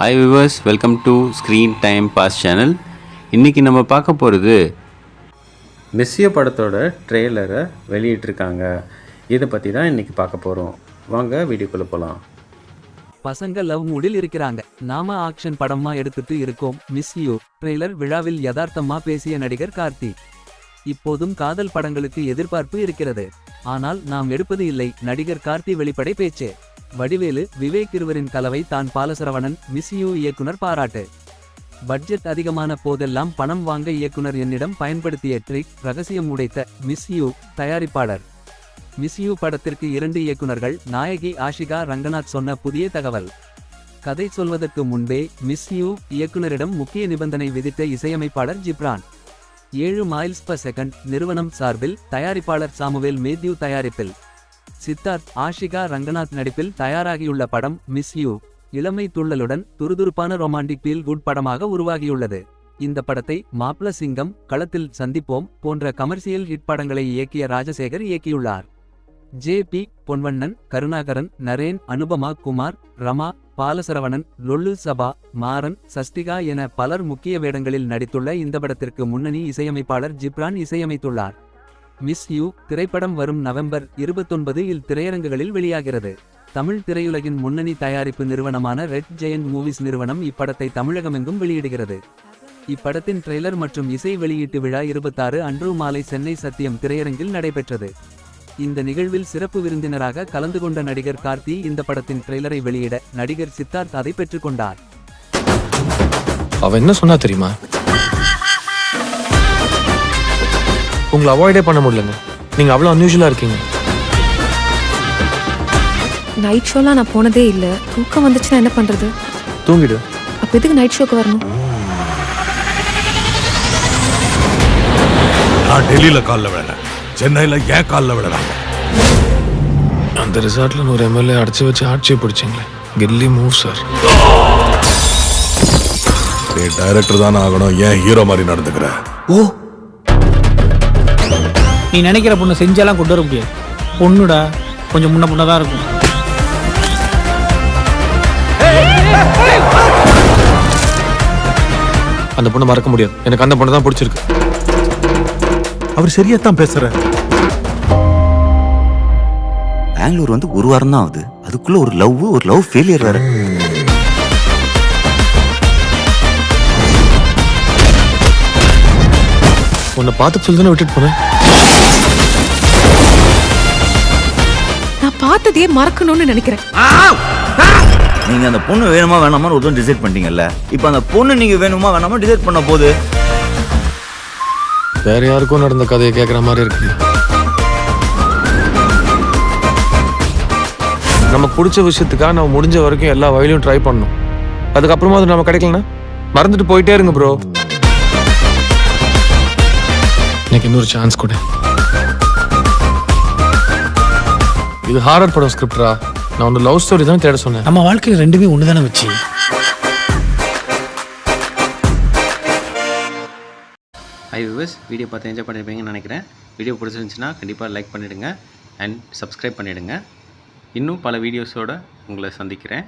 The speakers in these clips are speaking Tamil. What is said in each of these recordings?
Hi viewers welcome to screen time boss channel இன்றைக்கி நம்ம பார்க்க போகிறது மெஸ்ஸிய படத்தோட ட்ரெய்லரை வெளியிட்டிருக்காங்க. இதை பற்றி தான் இன்றைக்கி பார்க்க போகிறோம் வாங்க வீடியோக்குள்ளே போகலாம் பசங்க லவ் மூடில் இருக்கிறாங்க. நாம ஆக்ஷன் படமா எடுத்துட்டு இருக்கோம். மிஸ் யூ ட்ரெய்லர் விழாவில் யதார்த்தமா பேசிய நடிகர் கார்த்தி. இப்போதும் காதல் படங்களுக்கு எதிர்பார்ப்பு இருக்கிறது. ஆனால் நாம் எடுப்பது இல்லை. நடிகர் கார்த்தி வெளிப்படை பேச்சு. வடிவேலு விவேக் இருவரின் கலவை தான் பாலசரவணன் மிஸ் யூ இயக்குனர் பாராட்டு. பட்ஜெட் அதிகமான போதெல்லாம் பணம் வாங்க இயக்குனர் என்னிடம் பயன்படுத்திய ட்ரிக் ரகசியம் உடைத்த மிஸ் யூ தயாரிப்பாளர். மிஸ் யூ படத்திற்கு இரண்டு இயக்குனர்கள் நாயகி ஆஷிகா ரங்கநாத் சொன்ன புதிய தகவல். கதை சொல்வதற்கு முன்பே மிஸ் யூ இயக்குனரிடம் முக்கிய நிபந்தனை விதித்த இசையமைப்பாளர் ஜிப்ரான். ஏழு மைல்ஸ் பர் செகண்ட் நிறுவனம் சார்பில் தயாரிப்பாளர் சாமுவேல் மேத்யூ தயாரிப்பில். சித்தார்த் ஆஷிகா ரங்கநாத் நடிப்பில் தயாராகியுள்ள படம் மிஸ் யூ. இளமை துள்ளலுடன் துருதுருப்பான ரொமாண்டிக் பீல் குட் படமாக உருவாகியுள்ளது. இந்த படத்தை மாப்ள சிங்கம் களத்தில் சந்திப்போம் போன்ற கமர்சியல் ஹிட் படங்களை இயக்கிய ராஜசேகர் இயக்கியுள்ளார். ஜே பி பொன்வண்ணன் கருணாகரன் நரேன் அனுபமா குமார் ரமா பாலசரவணன் லொல்லு சபா மாறன் சஷ்டிகா என பலர் முக்கிய வேடங்களில் நடித்துள்ள இந்த படத்திற்கு முன்னணி இசையமைப்பாளர் ஜிப்ரான் இசையமைத்துள்ளார். மிஸ் யூ திரைப்படம் வரும் நவம்பர் இருபத்தொன்பது இல் திரையரங்குகளில் வெளியாகிறது. தமிழ் திரையுலகின் முன்னணி தயாரிப்பு நிறுவனமான ரெட் ஜெயண்ட் மூவிஸ் நிறுவனம் இப்படத்தை தமிழகமெங்கும் வெளியிடுகிறது. இப்படத்தின் ட்ரெய்லர் மற்றும் இசை வெளியீட்டு விழா இருபத்தாறு அன்று மாலை சென்னை சத்தியம் திரையரங்கில் நடைபெற்றது. இந்த நிகழ்வில் சிறப்பு விருந்தினராக கலந்து கொண்ட நடிகர் கார்த்தி இந்த படத்தின் ட்ரெய்லரை வெளியிட நடிகர் சித்தார்த் அதை பெற்றுக்கொண்டார். அவ என்ன சொன்னா தெரியுமா? உங்களை அவாய்டே பண்ண முடியலங்க. நீங்க அவ்வளவு அன்யூஷுவலா இருக்கீங்க. நைட் ஷோலாம் நான் போனதே இல்லை. தூக்கம் வந்துச்சுன்னா என்ன பண்றது? தூங்கிடு. அப்ப எதுக்கு நைட் ஷோக்கு வரணும்? நான் டெல்லியில காலில் விழறேன் சென்னையில ஏன் காலில் விழறாங்க அந்த ரிசார்ட்ல ஒரு எம்எல்ஏ அடைச்சு வச்சு ஆட்சியை பிடிச்சிங்களே. கில்லி மூவ் சார் டைரக்டர் தானே ஆகணும். ஏன் ஹீரோ மாதிரி நடந்துக்கிற? நீ நினைக்கிற பொண்ணு செஞ்செல்லாம் கொண்டு வர முடியாது. பொண்ணுடா கொஞ்சம் முன்ன முன்ன தான் இருக்கும். அந்த பொண்ணை மறக்க முடியாது. எனக்கு அந்த பொண்ணை தான் பிடிச்சிருக்கு. அவர் சரியா தான் பேசுற பெங்களூர் வந்து ஒரு வாரம் தான் ஆகுது. அதுக்குள்ள ஒரு லவ் ஒரு லவ் ஃபெயிலியர் வேற. உன்னை பார்த்து சொல்லி தானே விட்டுட்டு போனேன். பார்த்ததையே மறக்கணும்னு நினைக்கிறேன். நீங்க அந்த பொண்ணு வேணுமா வேணாமா ஒரு டிசைட் பண்ணிட்டீங்கல்ல? இப்போ அந்த பொண்ணு நீங்க வேணுமா வேணாமா டிசைட் பண்ண போது? வேற யாருக்கும் நடந்த கதையை கேட்குற மாதிரி இருக்கு. நமக்கு பிடிச்ச விஷயத்துக்காக நம்ம முடிஞ்ச வரைக்கும் எல்லா வழியிலும் ட்ரை பண்ணணும். அதுக்கப்புறமா அது நம்ம கிடைக்கலனா மறந்துட்டு போயிட்டே இருங்க ப்ரோ எனக்கு இன்னொரு சான்ஸ் கொடு. இது ஹாரர் படம் ஸ்கிரிப்டரா நான் ஒன்று லவ் ஸ்டோரி தான் தேட சொன்னேன். நம்ம வாழ்க்கையில் ரெண்டுமே ஒன்று தானே வச்சு ஹாய் விவர்ஸ் வீடியோ பார்த்து என்ஜாய் பண்ணியிருப்பீங்கன்னு நினைக்கிறேன். வீடியோ பிடிச்சிருந்துச்சுன்னா கண்டிப்பாக லைக் பண்ணிவிடுங்க அண்ட் சப்ஸ்கிரைப் பண்ணிவிடுங்க இன்னும் பல வீடியோஸோடு உங்களை சந்திக்கிறேன்.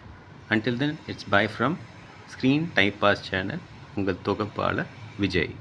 Until then it's bye from screen type boss channel உங்கள் தொகுப்பாளர் விஜய்.